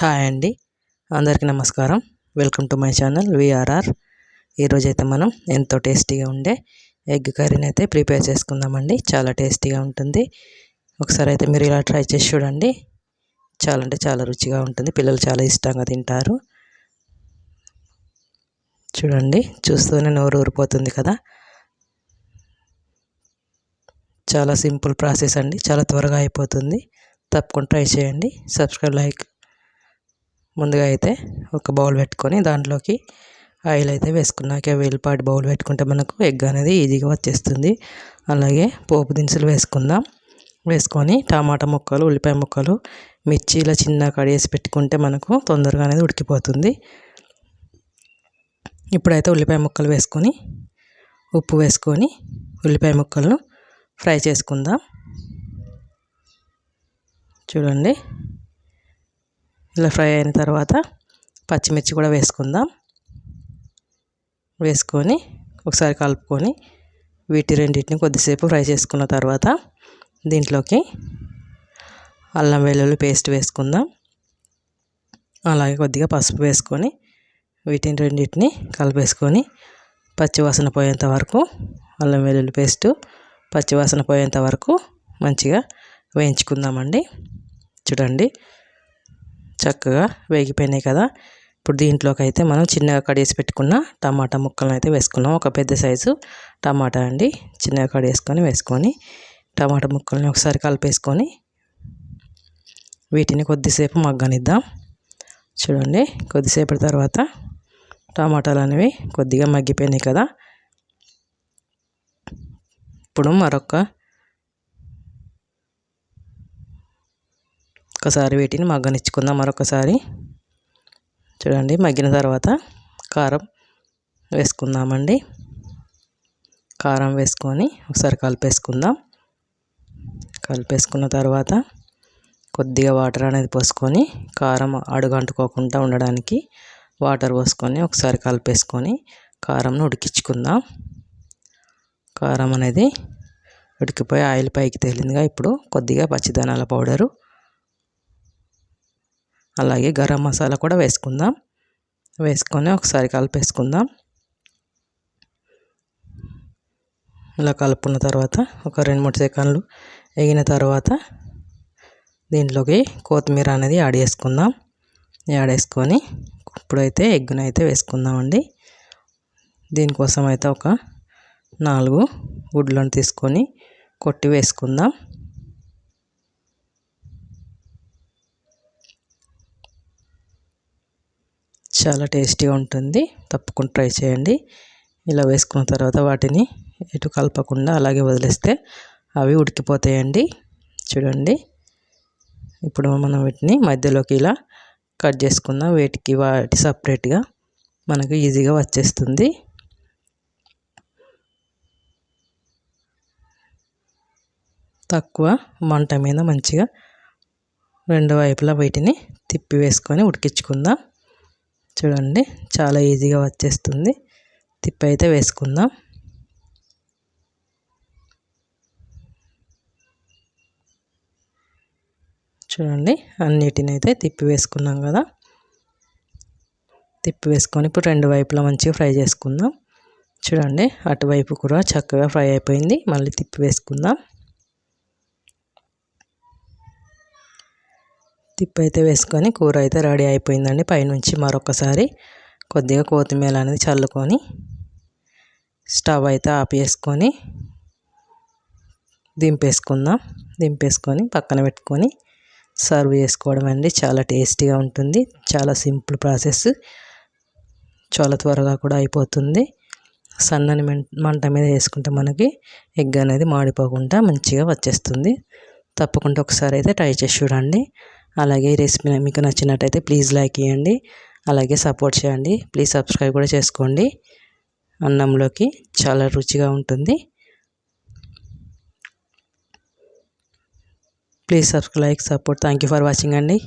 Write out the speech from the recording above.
Hi అండి. అందరికీ నమస్కారం. Welcome to my channel VRR ఈరోజైతే మనం ఎంతో టేస్టీగా ఉండే ఎగ్ కర్రీని అయితే ప్రిపేర్ చేసుకుందామండి. చాలా టేస్టీగా ఉంటుంది. ఒకసారి అయితే మీరు ఇలా ట్రై చేసి చూడండి. చాలా అంటే చాలా రుచిగా ఉంటుంది. పిల్లలు చాలా ఇష్టంగా తింటారు. చూడండి చూస్తూనే నోరు ఊరిపోతుంది కదా. చాలా సింపుల్ ప్రాసెస్ అండి. చాలా త్వరగా అయిపోతుంది. తప్పకుండా ట్రై చేయండి. సబ్స్క్రైబ్ లైక్ ముందుగా అయితే ఒక బౌల్ పెట్టుకొని దాంట్లోకి ఆయిల్ అయితే వేసుకున్నాక వేలిపాటి బౌల్ పెట్టుకుంటే మనకు ఎగ్ అనేది ఈజీగా వచ్చేస్తుంది. అలాగే పోపు దినుసులు వేసుకుందాం. వేసుకొని టమాటా ముక్కలు ఉల్లిపాయ ముక్కలు మిర్చి ఇలా చిన్న కడిగేసి పెట్టుకుంటే మనకు తొందరగా అనేది ఉడికిపోతుంది. ఇప్పుడైతే ఉల్లిపాయ ముక్కలు వేసుకొని ఉప్పు వేసుకొని ఉల్లిపాయ ముక్కలను ఫ్రై చేసుకుందాం. చూడండి. ఇలా ఫ్రై అయిన తర్వాత పచ్చిమిర్చి కూడా వేసుకుందాం. వేసుకొని ఒకసారి కలుపుకొని వీటి రెండింటిని కొద్దిసేపు ఫ్రై చేసుకున్న తర్వాత దీంట్లోకి అల్లం వెల్లుల్లి పేస్ట్ వేసుకుందాం. అలాగే కొద్దిగా పసుపు వేసుకొని వీటిని రెండింటిని కలిపేసుకొని పచ్చివాసన పోయేంత వరకు అల్లం వెల్లుల్లి పేస్టు పచ్చివాసన పోయేంత వరకు మంచిగా వేయించుకుందామండి. చూడండి చక్కగా వేగిపోయినాయి కదా. ఇప్పుడు దీంట్లోకి అయితే మనం చిన్నగా కడిగేసి పెట్టుకున్న టమాటా ముక్కలను అయితే వేసుకున్నాం. ఒక పెద్ద సైజు టమాటా అండి. చిన్నగా కడిగేసుకొని వేసుకొని టమాటా ముక్కల్ని ఒకసారి కలిపేసుకొని వీటిని కొద్దిసేపు మగ్గనిద్దాం. చూడండి కొద్దిసేపటి తర్వాత టమాటాలు అనేవి కొద్దిగా మగ్గిపోయినాయి కదా. ఇప్పుడు మరొక ఒకసారి వీటిని మగ్గనిచ్చుకుందాం మరొకసారి. చూడండి మగ్గిన తర్వాత కారం వేసుకుందామండి. కారం వేసుకొని ఒకసారి కలిపేసుకుందాం. కలిపేసుకున్న తర్వాత కొద్దిగా వాటర్ అనేది పోసుకొని కారం అడుగంటుకోకుండా ఉండడానికి వాటర్ పోసుకొని ఒకసారి కలిపేసుకొని కారంను ఉడికించుకుందాం. కారం అనేది ఉడికిపోయి ఆయిల్ పైకి తేలిందిగా ఇప్పుడు కొద్దిగా పచ్చిదనాల పౌడరు అలాగే గరం మసాలా కూడా వేసుకుందాం. వేసుకొని ఒకసారి కలిపేసుకుందాం. ఇలా కలుపుకున్న తర్వాత ఒక రెండు మూడు సెకండ్లు వేగిన తర్వాత దీంట్లోకి కొత్తిమీర అనేది యాడ్ చేసుకుందాం. యాడ్ వేసుకొని ఇప్పుడైతే ఎగ్గును అయితే వేసుకుందామండి. దీనికోసం అయితే ఒక నాలుగు గుడ్లను తీసుకొని కొట్టి వేసుకుందాం. చాలా టేస్టీగా ఉంటుంది. తప్పకుండా ట్రై చేయండి. ఇలా వేసుకున్న తర్వాత వాటిని ఎటు కలపకుండా అలాగే వదిలేస్తే అవి ఉడికిపోతాయండి. చూడండి. ఇప్పుడు మనం వీటిని మధ్యలోకి ఇలా కట్ చేసుకుందాం వీటికి వాటి సపరేట్గా మనకు ఈజీగా వచ్చేస్తుంది. తక్కువ మంట మీద మంచిగా రెండు వైపులా వీటిని తిప్పి వేసుకొని ఉడికించుకుందాం. చూడండి. చాలా ఈజీగా వచ్చేస్తుంది. తిప్పి అయితే వేసుకుందాం. చూడండి. అన్నిటిని అయితే తిప్పి వేసుకున్నాం కదా. తిప్పి వేసుకొని ఇప్పుడు రెండు వైపులా మంచిగా ఫ్రై చేసుకుందాం. చూడండి. అటువైపు కూడా చక్కగా ఫ్రై అయిపోయింది. మళ్ళీ తిప్పి వేసుకుందాం. తిప్పి అయితే వేసుకొని కూర అయితే రెడీ అయిపోయిందండి. పైనుంచి మరొకసారి కొద్దిగా కొత్తిమీర అనేది చల్లుకొని స్టవ్ అయితే ఆపేసుకొని దింపేసుకుందాం. దింపేసుకొని పక్కన పెట్టుకొని సర్వ్ చేసుకోవడం అండి. చాలా టేస్టీగా ఉంటుంది. చాలా సింపుల్ ప్రాసెస్. చాలా త్వరగా కూడా అయిపోతుంది. సన్నని మంట మీద వేసుకుంటే మనకి ఎగ్ అనేది మాడిపోకుండా మంచిగా వచ్చేస్తుంది. తప్పకుండా ఒకసారి అయితే ట్రై చేసి చూడండి. అలాగే ఈ రెసిపీ మీకు నచ్చినట్టయితే ప్లీజ్ లైక్ ఇవ్వండి అలాగే సపోర్ట్ చేయండి. ప్లీజ్ సబ్స్క్రైబ్ కూడా చేసుకోండి. అన్నంలోకి చాలా రుచిగా ఉంటుంది. Please subscribe support. Thank you for watching అండి.